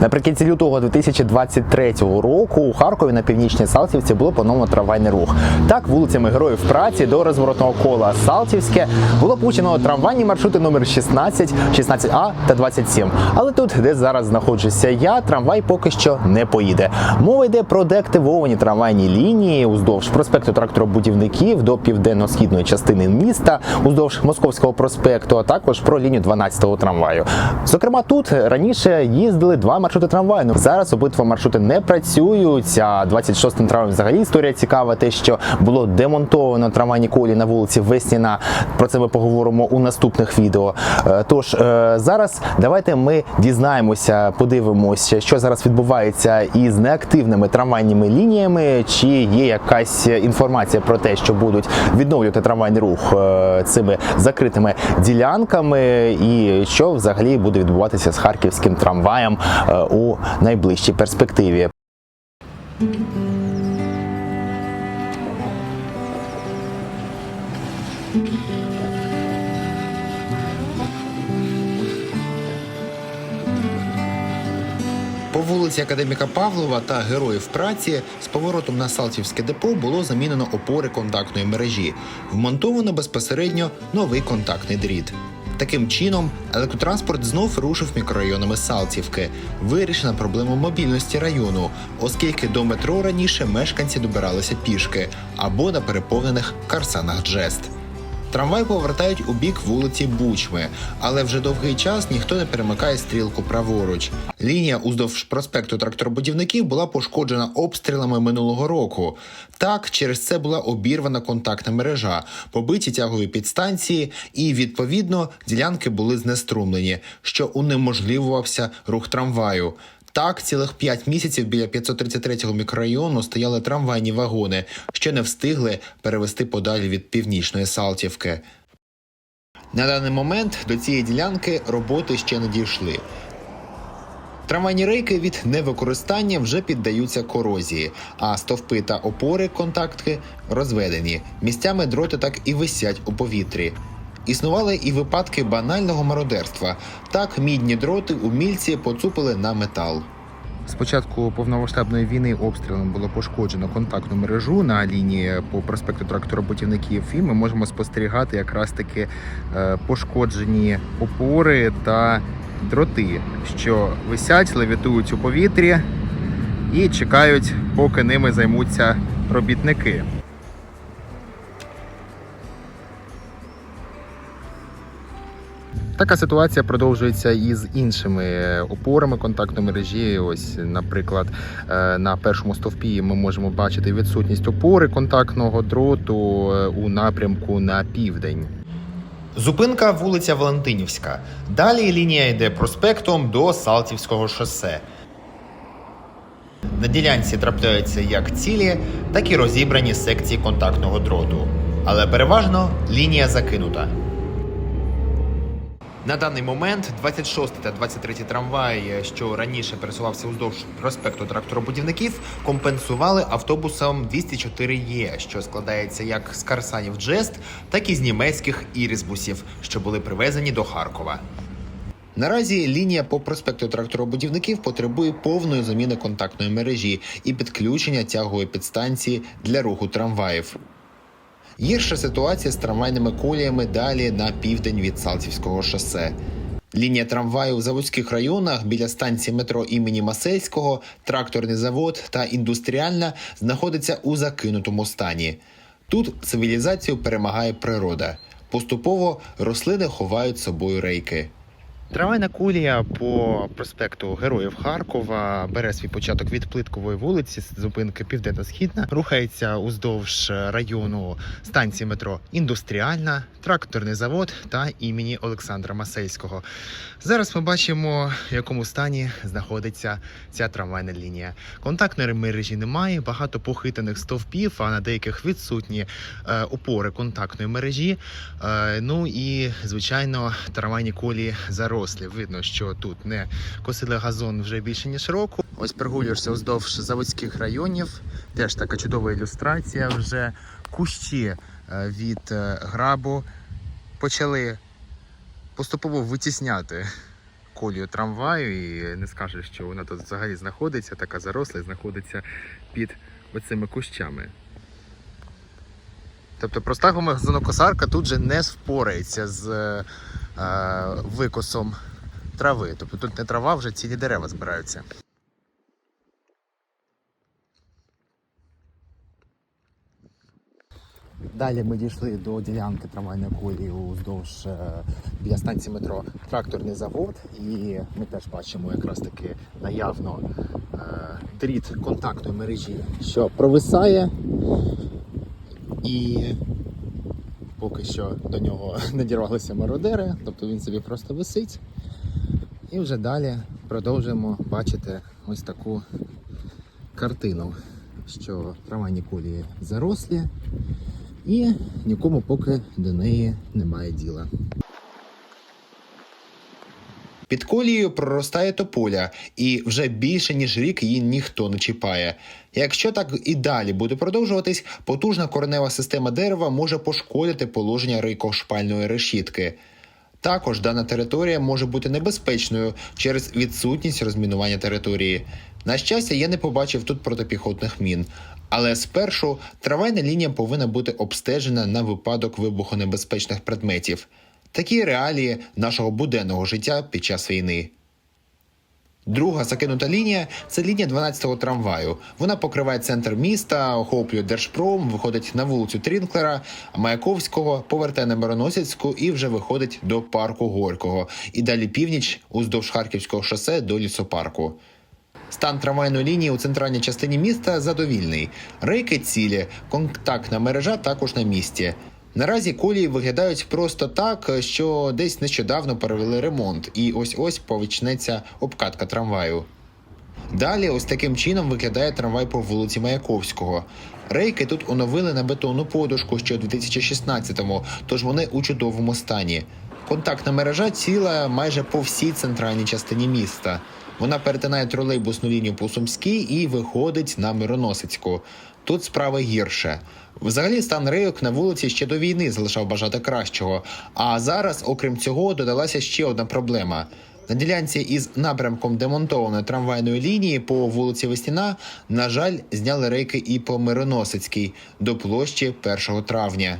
Наприкінці лютого 2023 року у Харкові на північній Салтівці було поновлено трамвайний рух. Так, вулицями Героїв праці до розворотного кола Салтівське було получено трамвайні маршрути номер 16, 16А та 27. Але тут, де зараз знаходжуся я, трамвай поки що не поїде. Мова йде про деактивовані трамвайні лінії уздовж проспекту тракторобудівників до південно-східної частини міста, уздовж Московського проспекту, а також про лінію 12-го трамваю. Зокрема, тут раніше їздили два маршрути трамваю. Зараз обидва маршрути не працюють. А 26-м трамваєм взагалі історія цікава, те, що було демонтовано трамвайні колії на вулиці Весніна. Про це ми поговоримо у наступних відео. Е, Тож е, зараз давайте ми дізнаємося, подивимося, що зараз відбувається із неактивними трамвайними лініями, чи є якась інформація про те, що будуть відновлювати трамвайний рух е, цими закритими ділянками, і що взагалі буде відбуватися з харківським трамваєм у найближчій перспективі. По вулиці Академіка Павлова та Героїв праці з поворотом на Салтівське депо було замінено опори контактної мережі. Вмонтовано безпосередньо новий контактний дріт. Таким чином, електротранспорт знов рушив мікрорайонами Салтівки. Вирішена проблема мобільності району, оскільки до метро раніше мешканці добиралися пішки або на переповнених карсанах Джест. Трамвай повертають у бік вулиці Бучми, але вже довгий час ніхто не перемикає стрілку праворуч. Лінія уздовж проспекту тракторобудівників була пошкоджена обстрілами минулого року. Так, через це була обірвана контактна мережа, побиті тягові підстанції, і відповідно ділянки були знеструмлені, що унеможливувався рух трамваю. Так, цілих 5 місяців біля 533-го мікрорайону стояли трамвайні вагони, що не встигли перевести подалі від північної Салтівки. На даний момент до цієї ділянки роботи ще не дійшли. Трамвайні рейки від невикористання вже піддаються корозії, а стовпи та опори контактки розведені. Місцями дроти так і висять у повітрі. Існували і випадки банального мародерства. Так мідні дроти умільці поцупили на метал. З початку повномасштабної війни обстрілом було пошкоджено контактну мережу на лінії по проспекту тракторобутівників, І ми можемо спостерігати якраз таки е, пошкоджені опори та дроти, що висять, левітують у повітрі і чекають, поки ними займуться робітники. Така ситуація продовжується і з іншими опорами контактної мережі. Ось, наприклад, е, на першому стовпі ми можемо бачити відсутність опори контактного дроту е, у напрямку на південь. Зупинка вулиця Валентинівська. Далі лінія йде проспектом до Салтівського шосе. На ділянці трапляються як цілі, так і розібрані секції контактного дроту. Але переважно лінія закинута. На даний момент 26 та 23 трамваї, що раніше пересувався уздовж проспекту тракторобудівників, компенсували автобусом 204Е, що складається як з Карсанів Джест, так і з німецьких ірісбусів, що були привезені до Харкова. Наразі лінія по проспекту тракторобудівників потребує повної заміни контактної мережі і підключення тягової підстанції для руху трамваїв. Гірша ситуація з трамвайними коліями далі на південь від Салтівського шосе. Лінія трамваю в заводських районах біля станції метро імені Масельського, тракторний завод та індустріальна знаходиться у закинутому стані. Тут цивілізацію перемагає природа. Поступово рослини ховають собою рейки. Трамвайна кулія по проспекту Героїв Харкова бере свій початок від Плиткової вулиці, з зупинки Південно-Східна, рухається уздовж району станції метро Індустріальна, тракторний завод та імені Олександра Масельського. Зараз ми бачимо, в якому стані знаходиться ця трамвайна лінія. Контактної мережі немає, багато похитаних стовпів, а на деяких відсутні е, опори контактної мережі. Е, ну і звичайно, трамвайні колії зарослі. Видно, що тут не косили газон вже більше ніж року. Ось прогулюєшся вздовж заводських районів. Теж така чудова ілюстрація. Вже кущі е, від е, грабу почали поступово витісняти колію трамваю і не скажеш, що вона тут взагалі знаходиться, така заросла і знаходиться під оцими кущами. Тобто проста газонокосарка тут же не впорається з е, викосом трави. Тобто тут не трава, вже цілі дерева збираються. Далі ми дійшли до ділянки трамвайної колії уздовж е, біля станції метро тракторний завод, і ми теж бачимо якраз таки наявно е, дріт контактної мережі, що провисає, і поки що до нього не дірвалися мародери, тобто він собі просто висить. І вже далі продовжуємо бачити ось таку картину, що трамвайні колії зарослі і нікому поки до неї немає діла. Під колією проростає тополя, і вже більше ніж рік її ніхто не чіпає. Якщо так і далі буде продовжуватись, потужна коренева система дерева може пошкодити положення рейкошпальної решітки. Також дана територія може бути небезпечною через відсутність розмінування території. На щастя, я не побачив тут протипіхотних мін. Але спершу трамвайна лінія повинна бути обстежена на випадок вибухонебезпечних предметів. Такі реалії нашого буденного життя під час війни. Друга закинута лінія це лінія 12-го трамваю. Вона покриває центр міста, охоплює Держпром, виходить на вулицю Трінклера, Маяковського, повертає на Мироносицьку і вже виходить до парку Горького. І далі північ уздовж Харківського шосе до лісопарку. Стан трамвайної лінії у центральній частині міста задовільний. Рейки цілі, контактна мережа також на місці. Наразі колії виглядають просто так, що десь нещодавно перевели ремонт, і ось ось почнеться обкатка трамваю. Далі ось таким чином виглядає трамвай по вулиці Маяковського. Рейки тут оновили на бетонну подушку ще у 2016-му, тож вони у чудовому стані. Контактна мережа ціла майже по всій центральній частині міста. Вона перетинає тролейбусну лінію по Сумській і виходить на Мироносицьку. Тут справа гірше. Взагалі, стан рейок на вулиці ще до війни залишав бажати кращого. А зараз, окрім цього, додалася ще одна проблема. На ділянці із напрямком демонтованої трамвайної лінії по вулиці Весніна, на жаль, зняли рейки і по Мироносицькій до площі 1 травня.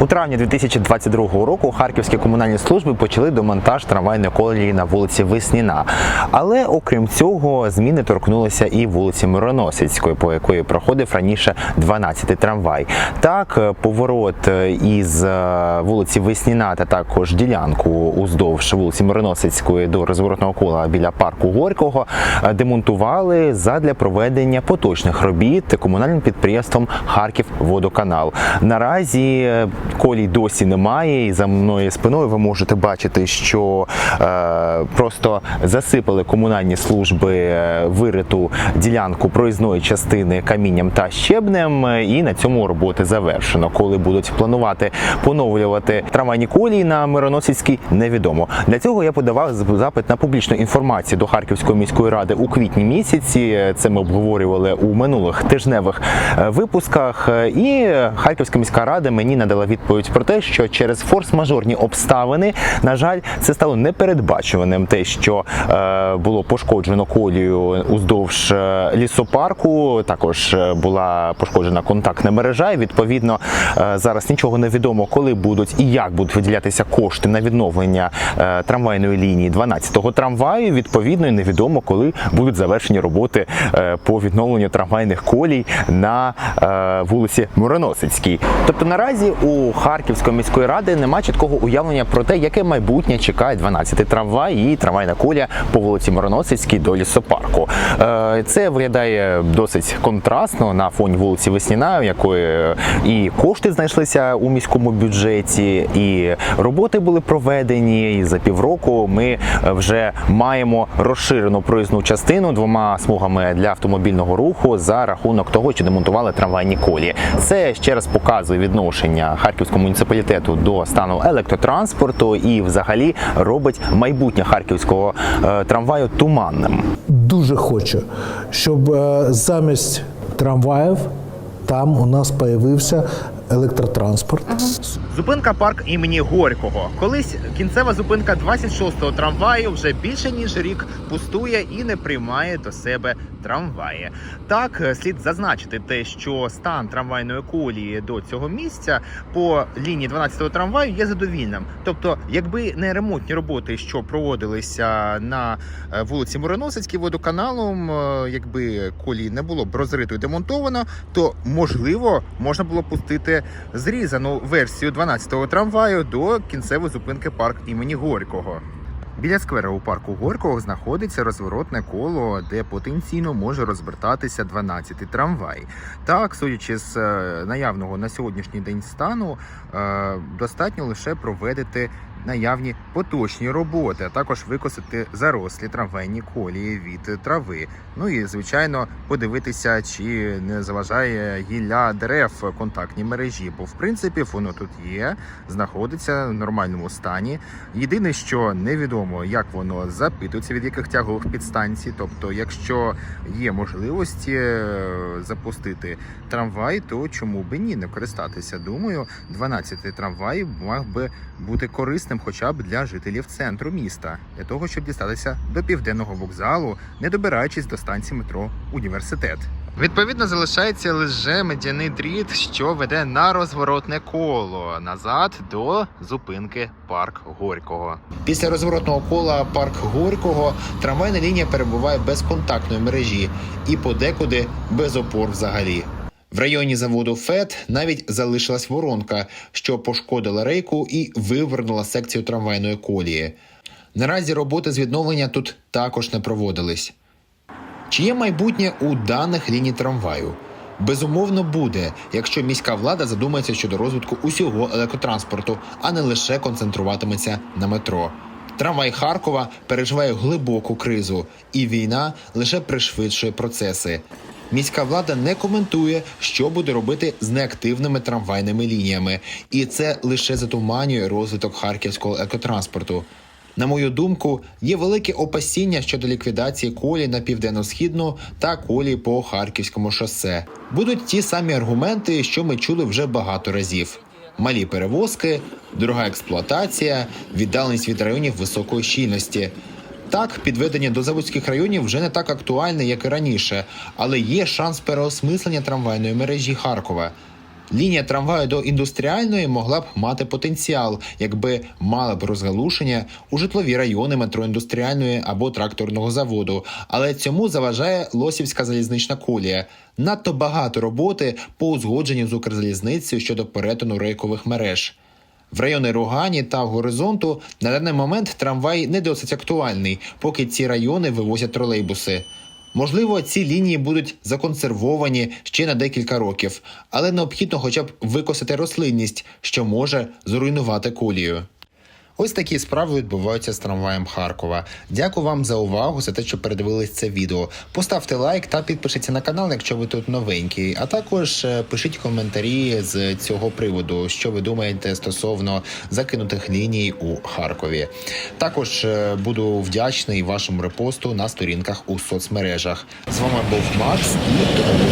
У травні 2022 року харківські комунальні служби почали демонтаж трамвайної колії на вулиці Весніна. Але окрім цього, зміни торкнулися і вулиці Мироносицької, по якої проходив раніше 12-й трамвай. Так, е, поворот е, із е, вулиці Весніна та також ділянку уздовж вулиці Мироносицької до розворотного кола біля парку Горького демонтували задля проведення поточних робіт комунальним підприємством Харківводоканал. Наразі е, колій досі немає, і за мною спиною ви можете бачити, що е, просто засипали комунальні служби е, вириту ділянку проїзної частини камінням та щебнем, е, і на цьому роботи завершено. Коли будуть планувати поновлювати трамвайні колії на Мироносицькій, невідомо. Для цього я подавав запит на публічну інформацію до Харківської міської ради у квітні місяці. Це ми обговорювали у минулих тижневих е, випусках. І Харківська міська рада мені надала відповідь про те, що через форс-мажорні обставини, на жаль, це стало непередбачуваним. Те, що е, було пошкоджено колію уздовж е, лісопарку, також е, була пошкоджена контактна мережа. І відповідно е, зараз нічого не відомо, коли будуть і як будуть виділятися кошти на відновлення е, трамвайної лінії 12-го трамваю. Відповідно, і невідомо, коли будуть завершені роботи е, по відновленню трамвайних колій на е, вулиці Мироносицькій. Тобто наразі у Харківської міської ради немає чіткого уявлення про те, яке майбутнє чекає 12-й трамвай і трамвайна колія по вулиці Мироносицькій до лісопарку. Е, Це виглядає досить контрастно на фоні вулиці Весніна, якої і кошти знайшлися у міському бюджеті, і роботи були проведені. І за півроку ми е, вже маємо розширену проїзну частину двома смугами для автомобільного руху за рахунок того, що демонтували трамвайні колії. Це ще раз показує відношення харківського муніципалітету до стану електротранспорту і, взагалі, робить майбутнє харківського е, трамваю туманним. дуже хочу, щоб е, замість трамваїв там у нас появився електротранспорт. Зупинка парк імені Горького. Колись кінцева зупинка 26-го трамваю вже більше ніж рік пустує і не приймає до себе трамваї. Так е, слід зазначити те, що стан трамвайної колії до цього місця по лінії 12-го трамваю є задовільним. Тобто, якби не ремонтні роботи, що проводилися на е, вулиці Мироносицькій водоканалом, е, якби колії не було б розрито і демонтовано, то можливо можна було пустити зрізану версію 12-го трамваю до кінцевої зупинки парк імені Горького. Біля сквера у парку Горького знаходиться розворотне коло, де потенційно може розвертатися 12-й трамвай. Так, судячи з е, наявного на сьогоднішній день стану, е, достатньо лише проведити наявні поточні роботи, а також викосити зарослі трамвайні колії від трави. Ну і звичайно подивитися, чи не заважає гілля дерев контактній мережі, бо в принципі воно тут є, знаходиться в нормальному стані. Єдине, що невідомо, як воно запитується від яких тягових підстанцій. Тобто, якщо є можливості е, запустити трамвай, то чому би ні не користатися? Думаю, 12-й трамвай мав би бути корисним хоча б для жителів центру міста, для того, щоб дістатися до південного вокзалу, не добираючись до станції метро Університет. Відповідно, залишається лише медяний дріт, що веде на розворотне коло назад до зупинки парк Горького. Після розворотного кола парк Горького трамвайна лінія перебуває без контактної мережі і подекуди без опор взагалі. В районі заводу ФЕД навіть залишилась воронка, що пошкодила рейку і вивернула секцію трамвайної колії. Наразі роботи з відновлення тут також не проводились. Чи є майбутнє у даних ліній трамваю? Безумовно буде, якщо міська влада задумається щодо розвитку усього електротранспорту, а не лише концентруватиметься на метро. Трамвай Харкова переживає глибоку кризу, і війна лише пришвидшує процеси. Міська влада не коментує, що буде робити з неактивними трамвайними лініями, і це лише затуманює розвиток харківського електротранспорту. На мою думку, є велике опасіння щодо ліквідації колії на південно-східну та колії по харківському шосе. Будуть ті самі аргументи, що ми чули вже багато разів: малі перевозки, дорога експлуатація, віддаленість від районів високої щільності. Так, підведення до заводських районів вже не так актуальне, як і раніше, але є шанс переосмислення трамвайної мережі Харкова. Лінія трамваю до індустріальної могла б мати потенціал, якби мала б розгалушення у житлові райони метро індустріальної або тракторного заводу. Але цьому заважає Лосівська залізнична колія. Надто багато роботи по узгодженню з Укрзалізницею щодо перетину рейкових мереж. В райони Рогані та Горизонту на даний момент трамвай не досить актуальний, поки ці райони вивозять тролейбуси. Можливо, ці лінії будуть законсервовані ще на декілька років, але необхідно хоча б викосити рослинність, що може зруйнувати колію. Ось такі справи відбуваються з трамваєм Харкова. Дякую вам за увагу, за те, що передивились це відео. Поставте лайк та підпишіться на канал, якщо ви тут новенький. А також е, пишіть коментарі з цього приводу, що ви думаєте стосовно закинутих ліній у Харкові. Також е, буду вдячний вашому репосту на сторінках у соцмережах. З вами був Макс і до нових.